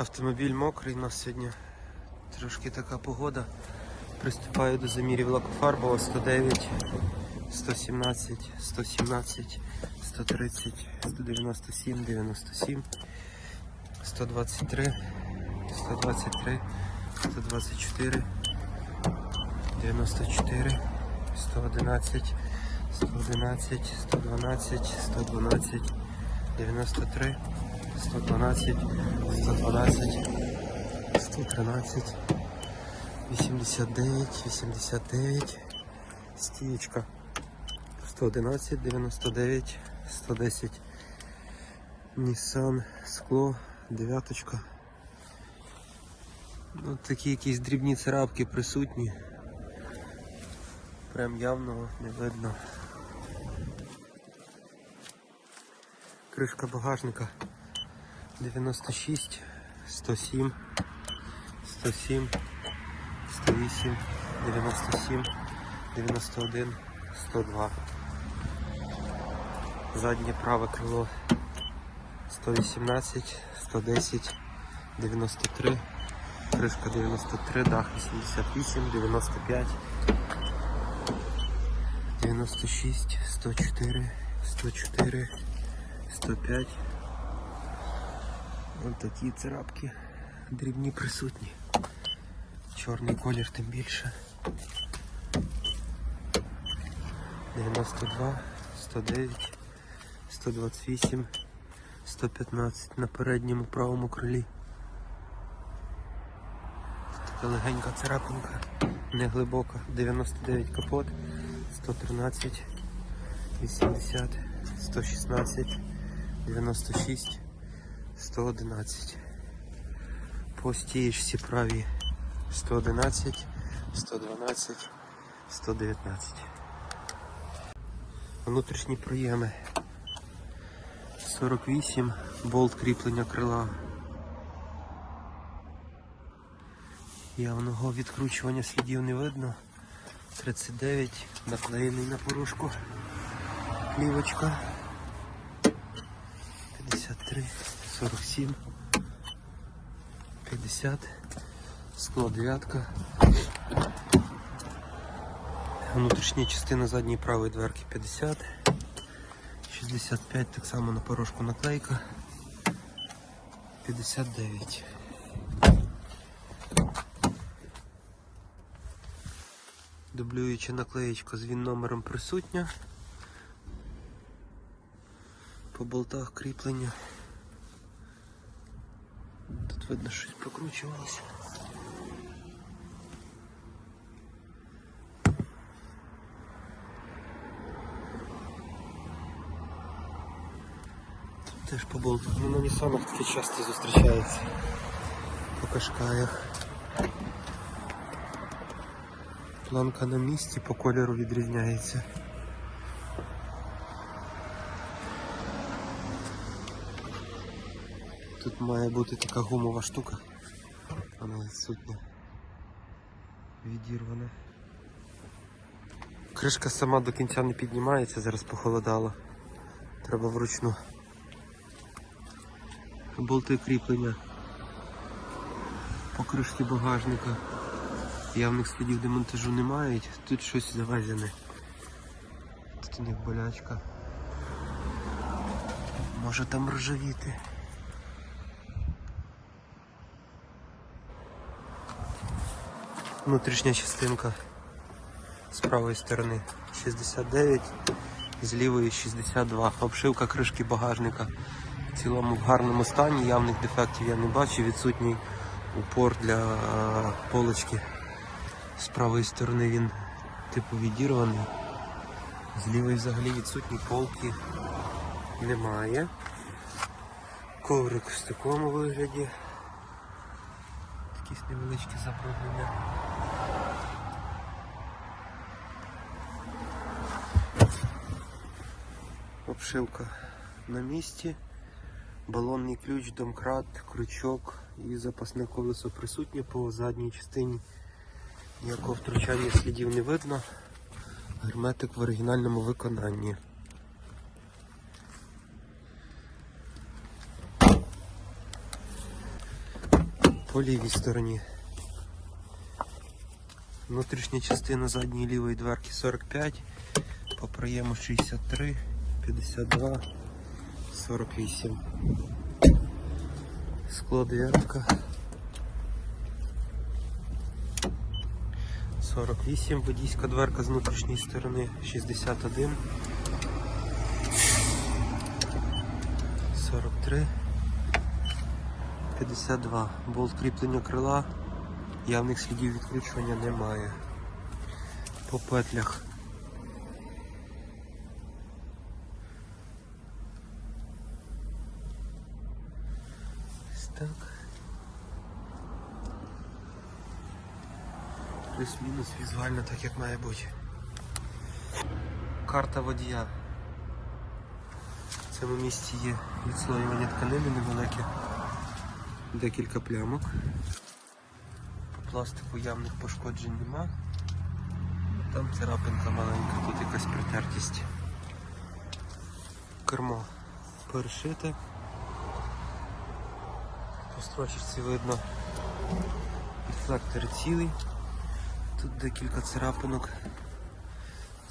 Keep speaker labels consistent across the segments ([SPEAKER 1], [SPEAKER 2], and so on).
[SPEAKER 1] Автомобіль мокрий, у нас сьогодні трошки така погода. Приступаю до замірів лакофарбова 109, 117, 117, 130, 197, 97, 123, 123, 124, 94, 111, 111, 112, 112, 93, 112, 112, 113, 89, 89, стієчка, 111, 99, 110, Nissan, скло, дев'яточка. Ну, такі якісь дрібні царапки присутні. Прям явно не видно. Кришка багажника 96, 107, 107, 108, 97, 91, 102. Заднє праве крило 118, 110, 93, кришка 93, дах 88, 95, 96, 104, 104, 105. Ось такі царапки дрібні присутні. Чорний колір тим більше. 92, 109, 128, 115 на передньому правому крилі. Така легенька царапинка, не глибока. 99 капот, 113, 80, 116, 96, 111. По стієчці праві 111, 112, 119. Внутрішні проєми 48, болт кріплення крила. Явного відкручування слідів не видно. 39, наклеєний на порожку. Плівочка. 53, 47, 50, скло дев'ятка. Внутрішня частина задньої правої дверки 50, 65, так само на порожку наклейка. 59. Дублююча наклеєчка з він номером присутня. По болтах кріплення. Тут видно щось прокручувалося. Тут теж по болтах. Ну, на Нісанах таке часто зустрічається. По кашкаях. Планка на місці по кольору відрізняється. Тут має бути така гумова штука. Вона відсутня. Відірвана. Кришка сама до кінця не піднімається, зараз похолодало. Треба вручну. Болти кріплення по кришці багажника. Явних слідів демонтажу немає, тут щось завезене. Тут у них болячка. Може там ржавіти. Внутрішня частинка з правої сторони 69, з лівої 62. Обшивка кришки багажника в цілому в гарному стані, явних дефектів я не бачу, відсутній упор для е, полочки. З правої сторони він типу відірваний. З лівої взагалі відсутні полки немає. Коврик в такому вигляді. Якісь невеличкі забруднення. Обшивка на місці. Балонний ключ, домкрат, крючок і запасне колесо присутнє по задній частині. Ніякого втручання слідів не видно. Герметик в оригінальному виконанні. По лівій стороні. Внутрішня частина задньої лівої дверки 45, по проєму 63, 52, 48. Скло дев'ятка. 48, водійська дверка з внутрішньої сторони 61. 43. 52. Болт кріплення крила. Явних слідів відкручування немає. По петлях. Ось так. Плюс-мінус візуально так як має бути. Карта водія. В цьому місці є відслоювання тканини невелике. Декілька плямок. По пластику явних пошкоджень нема. Там царапинка маленька, тут якась притертість. Кермо перешите. По строчці видно рефлектор цілий. Тут декілька царапинок.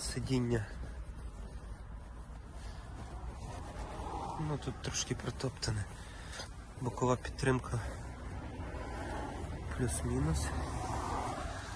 [SPEAKER 1] Сидіння. Ну тут трошки протоптане. Бокова підтримка плюс-мінус.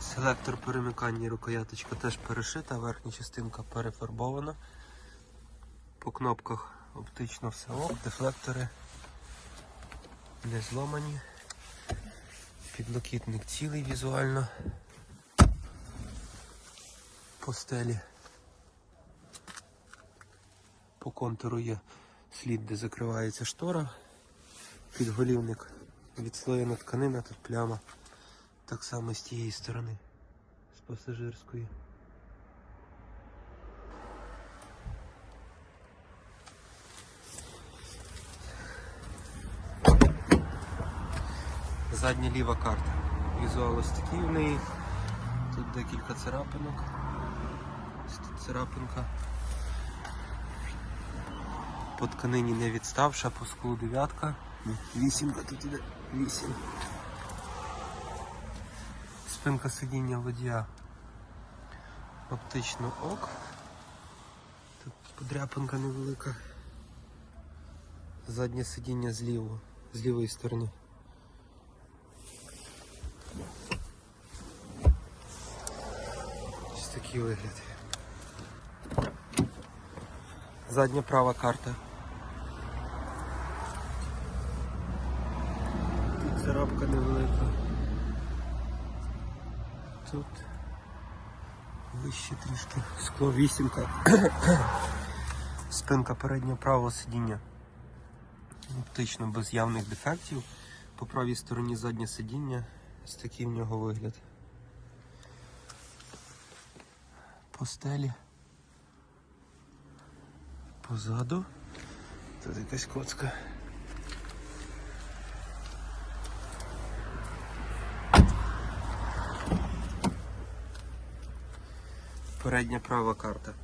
[SPEAKER 1] Селектор перемикання рукояточка теж перешита, верхня частинка перефарбована. По кнопках оптично все ок, дефлектори не зломані. Підлокітник цілий візуально. По стелі. По контуру є слід, де закривається штора. Підголівник відслоєна тканина, тут пляма. Так само з тієї сторони, з пасажирської. Задня ліва карта. Візуал ось такий в неї. Тут декілька царапинок. Тут царапинка. По тканині не відставша, по склу дев'ятка. Вісімка тут іде. Вісім. Спинка сидіння водія. Оптично ок. Тут подряпинка невелика. Заднє сидіння зліво, з лівої сторони. Ось такий вигляд. Задня права карта. Тут царапка невелика. Тут вище трішки. Скло вісімка. Спинка переднього правого сидіння. Оптично без явних дефектів. По правій стороні заднє сидіння. Ось такий в нього вигляд. По стелі. Позаду. Тут якась коцка. Передня права карта.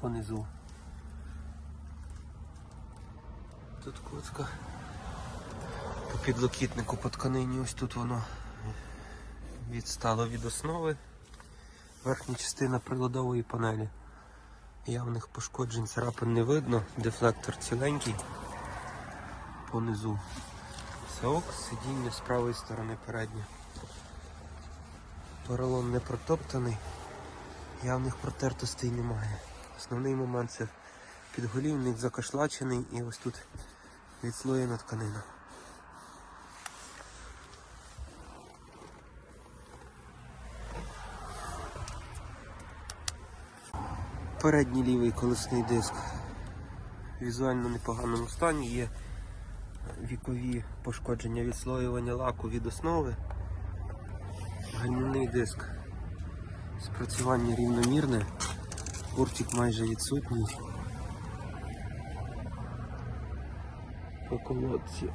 [SPEAKER 1] Понизу. Тут коцка. По підлокітнику по тканині ось тут воно відстало від основи. Верхня частина приладової панелі. Явних пошкоджень царапин не видно, дефлектор ціленький понизу. Все ок, сидіння з правої сторони переднє. Поролон не протоптаний, явних протертостей немає. Основний момент це підголівник закашлачений і ось тут відслоєна тканина. Передній лівий колесний диск в візуально непоганому стані є вікові пошкодження відслоювання лаку від основи. Гальмівний диск. Спрацювання рівномірне, буртик майже відсутній. По колодці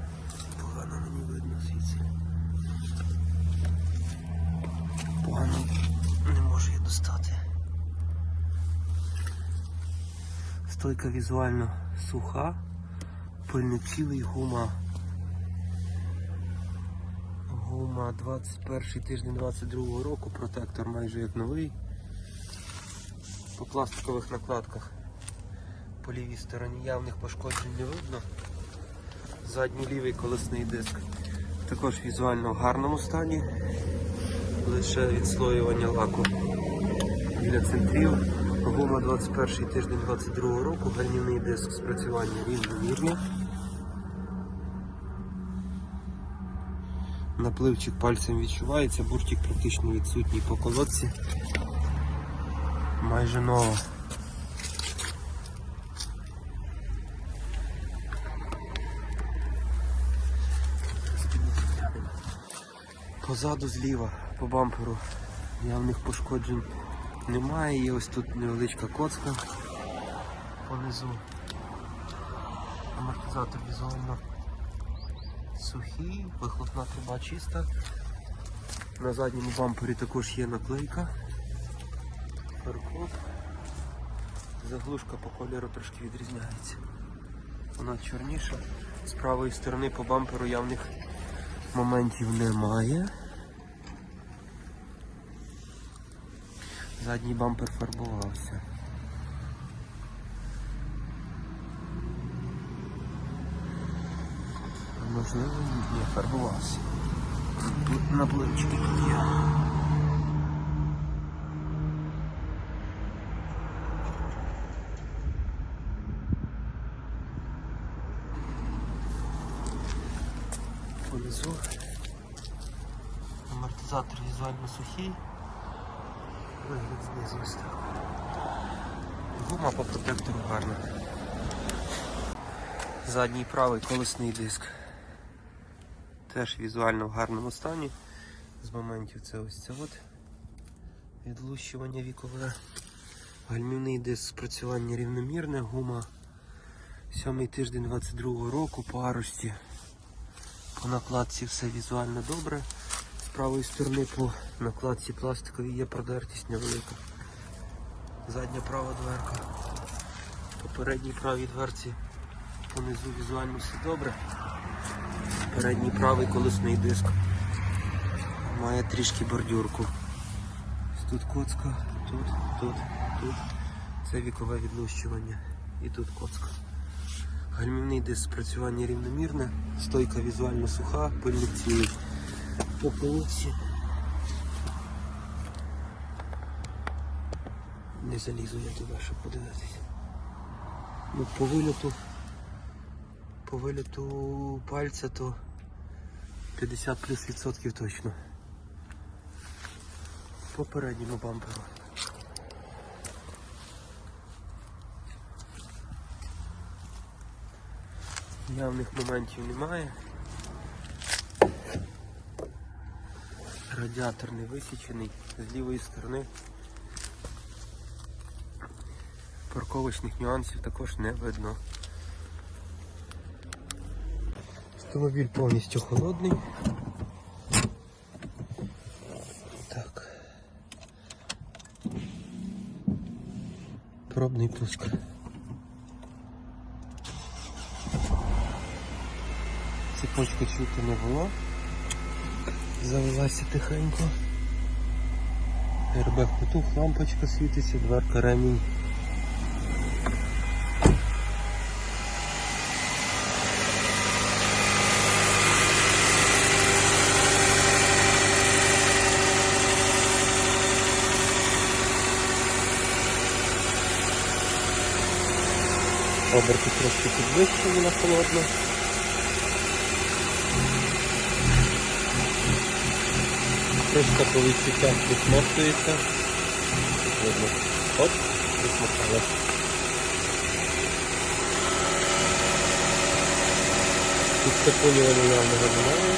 [SPEAKER 1] Стойка візуально суха, пильник цілий, гума Гума 21 тиждень 22 року, протектор майже як новий. По пластикових накладках по лівій стороні явних пошкоджень не видно. Задній лівий колесний диск також візуально в гарному стані, лише відслоювання лаку біля центрів. Гума 21 тиждень 22 року, гальмівний диск спрацювання рівномірне. Напливчик пальцем відчувається, буртик практично відсутній по колодці. Майже нова. Позаду зліва по бамперу явних пошкоджень немає. Є ось тут невеличка коцка понизу. Амортизатор візуально сухий, вихлопна труба чиста. На задньому бампері також є наклейка. Фаркоп. Заглушка по кольору трошки відрізняється. Вона чорніша. З правої сторони по бамперу явних моментів немає. Задній бампер фарбувався. Можливо, не фарбувався. На плечі є. Понизу. Амортизатор візуально сухий. Вигляд знизу ось. Гума по протектору гарна. Задній правий колесний диск. Теж візуально в гарному стані. З моментів це ось це от відлущування вікове. Гальмівний диск спрацювання рівномірне, гума. Сьомий тиждень 22 року по арості. По накладці все візуально добре. Правої сторони по накладці пластиковій є продертість невелика. Задня права дверка. По передній правій дверці понизу візуально все добре. Передній правий колесний диск. Має трішки бордюрку. Тут коцка, тут, тут, тут. Це вікове відлущування. І тут коцка. Гальмівний диск спрацювання рівномірне, стойка візуально суха, пильник цілий. По полиці. Не залізу я туди, щоб подивитися. Ну, по виліту, по виліту пальця то 50 плюс відсотків точно. По передньому бамперу. Явних моментів немає. Радіатор не висічений з лівої сторони. Парковочних нюансів також не видно. Автомобіль повністю холодний. Так. Пробний пуск. Цепочку чути не було. Завелася тихенько. РБ потух, лампочка світиться, дверка ремінь. Оберти трошки підвищені на холодно. Кришка по відчуттях присмоктується. Видно. Оп, присмоктала. Тут степлювання явного немає.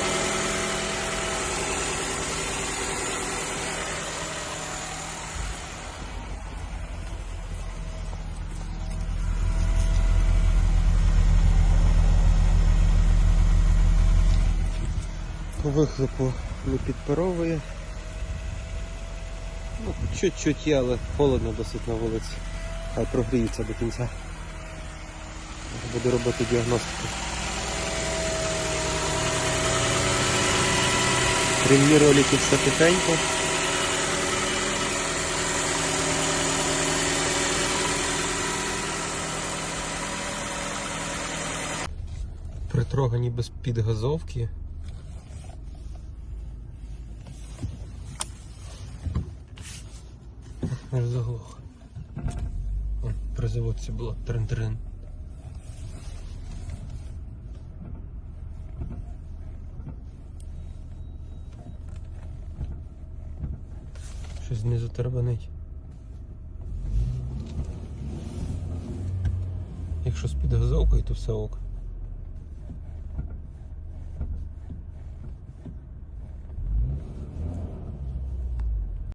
[SPEAKER 1] По вихлопу не підпаровує. Ну, чуть-чуть є, але холодно досить на вулиці. Хай прогріється до кінця. Буду робити діагностику. Рев'ю ролики все тихенько. Притрогані без підгазовки. Аж заглох. О, При заводці було трин-трин. Щось знизу тербанить. Якщо з підгазовкою, то все ок.